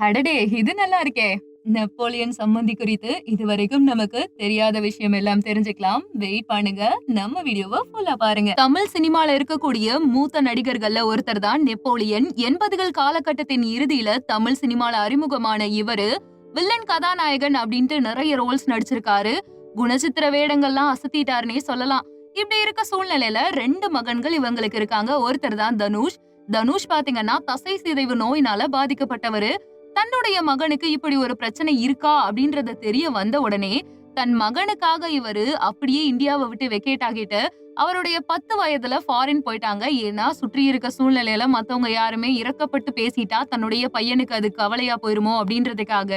அடடே! இது நல்லா இருக்கே! நெப்போலியன் சம்மந்தி குறித்து இதுவரைக்கும் நமக்கு தெரியாத விஷயம் எல்லாம் தெரிஞ்சுக்கலாம். வெயிட் பண்ணுங்க. நம்ம வீடியோவை ஃபுல்லா பாருங்க. தமிழ் சினிமால இருக்கக்கூடிய மூத்த நடிகர்கள்ல ஒருத்தர் தான் நெப்போலியன். 80கள் காலகட்டத்தின் இறுதியில தமிழ் சினிமால அறிமுகமான இவரு, வில்லன் கதாநாயகன் அப்படின்ட்டு நிறைய ரோல்ஸ் நடிச்சிருக்காரு. குணச்சித்திர வேடங்கள்லாம் அசத்திட்டாருன்னே சொல்லலாம். இப்படி இருக்க சூழ்நிலையில ரெண்டு மகன்கள் இவங்களுக்கு இருக்காங்க. ஒருத்தர் தான் தனுஷ். தனுஷ் பாத்தீங்கன்னா தசை சிதைவு நோயினால பாதிக்கப்பட்டவரு. தன்னுடைய மகனுக்கு இப்படி ஒரு பிரச்சனை இருக்கா அப்படின்றத தெரிய வந்த உடனே தன் மகனுக்காக இவரு அப்படியே இந்தியாவை விட்டு வெக்கேட் ஆகிட்டு அவருடைய பத்து வயதுல ஃபாரின் போயிட்டாங்க. ஏன்னா சுற்றி இருக்க சூழ்நிலையில மத்தவங்க யாருமே இறக்கப்பட்டு பேசிட்டா தன்னுடைய பையனுக்கு அது கவலையா போயிருமோ அப்படின்றதுக்காக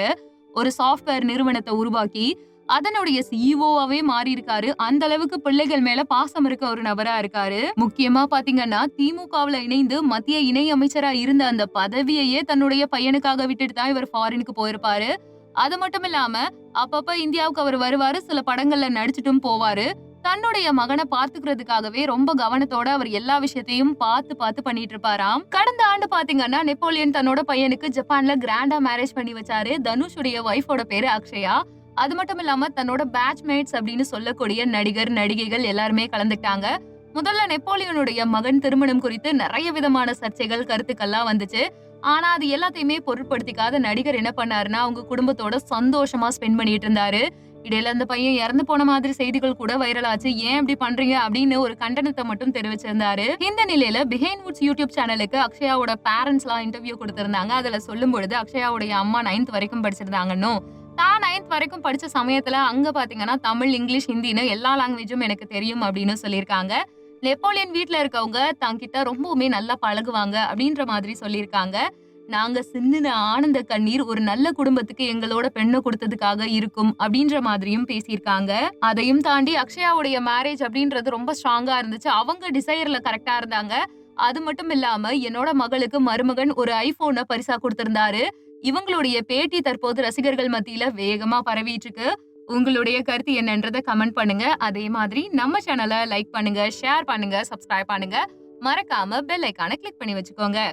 ஒரு சாஃப்ட்வேர் நிறுவனத்தை உருவாக்கி அதனுடைய சிஇஓவாவே மாறி இருக்காரு அந்த அளவுக்கு பிள்ளைகள் மேல பாசம் இருக்க ஒரு நபரா இருக்காரு. முக்கியமா பாத்தீங்கன்னா திமுகவுல இணைந்து மத்திய இணை அமைச்சரா இருந்த அந்த பதவியையே தன்னுடைய பையனுக்காக விட்டுட்டு தான் இவர் ஃபாரினுக்கு போயிருப்பாரு. அது மட்டும் இல்லாம அப்பப்ப இந்தியாவுக்கு அவர் வருவாரு சில படங்கள்ல நடிச்சிட்டும் போவாரு. தன்னுடைய மகனை பாத்துக்கிறதுக்காகவே ரொம்ப கவனத்தோட அவர் எல்லா விஷயத்தையும் பார்த்து பார்த்து பண்ணிட்டு இருப்பாராம் கடந்த ஆண்டு பாத்தீங்கன்னா நெப்போலியன் தன்னோட பையனுக்கு ஜப்பான்ல கிராண்டா மேரேஜ் பண்ணி வச்சாரு. தனுஷுடைய ஒய்ஃபோட பேரு அக்ஷயா. அது மட்டும் இல்லாம தன்னோட பேட்ச்மேட்ஸ் அப்படின்னு சொல்லக்கூடிய நடிகர் நடிகைகள் எல்லாருமே கலந்துட்டாங்க முதல்ல நெப்போலியனுடைய மகன் திருமணம் குறித்து நிறைய விதமான சர்ச்சைகள் கருத்துக்கள்லாம் வந்துச்சு. ஆனா அது எல்லாத்தையுமே பொருட்படுத்திக்காத நடிகர் என்ன பண்ணாருன்னா அவங்க குடும்பத்தோட சந்தோஷமா ஸ்பெண்ட் பண்ணிட்டு இருந்தாரு. இடையில அந்த பையன் இறந்து போன மாதிரி செய்திகள் கூட வைரல் ஆச்சு. ஏன் இப்படி பண்றீங்க? அப்படின்னு ஒரு கண்டனத்தை மட்டும் தெரிவிச்சிருந்தாரு. இந்த நிலையில பிஹைண்ட் வுட்ஸ் யூடியூப் சேனலுக்கு அக்ஷயாவோட பேரண்ட்ஸ் எல்லாம் இன்டர்வியூ கொடுத்திருந்தாங்க. அதுல சொல்லும் பொழுது அக்ஷயாவுடைய அம்மா நைன்த் வரைக்கும் படிச்சிருந்தாங்கன்னு நான் நைன்த் வரைக்கும் படித்த சமயத்தில் அங்கே பார்த்தீங்கன்னா தமிழ் இங்கிலீஷ் ஹிந்தின்னு எல்லா லாங்குவேஜும் எனக்கு தெரியும் அப்படின்னு சொல்லியிருக்காங்க. நெப்போலியன் வீட்டில் இருக்கவங்க தங்கிட்ட ரொம்பவுமே நல்லா பழகுவாங்க அப்படின்ற மாதிரி சொல்லியிருக்காங்க. நாங்கள் சின்ன ஆனந்த கண்ணீர் ஒரு நல்ல குடும்பத்துக்கு எங்களோட பெண்ணை கொடுத்ததுக்காக இருக்கும் அப்படின்ற மாதிரியும் பேசியிருக்காங்க. அதையும் தாண்டி அக்ஷயாவுடைய மேரேஜ் அப்படின்றது ரொம்ப ஸ்ட்ராங்காக இருந்துச்சு. அவங்க டிசைர்ல கரெக்டாக இருந்தாங்க. அது மட்டும் இல்லாமல் என்னோட மகளுக்கு மருமகன் ஒரு ஐஃபோனை பரிசா கொடுத்துருந்தாரு. இவங்களுடைய பேட்டி தற்போது ரசிகர்கள் மத்தியில வேகமா பரவிட்டு இருக்கு உங்களுடைய கருத்து என்னன்றதை கமெண்ட் பண்ணுங்க. அதே மாதிரி நம்ம சேனலை லைக் பண்ணுங்க ஷேர் பண்ணுங்க சப்ஸ்கிரைப் பண்ணுங்க. மறக்காம பெல் ஐக்கான கிளிக் பண்ணி வச்சுக்கோங்க.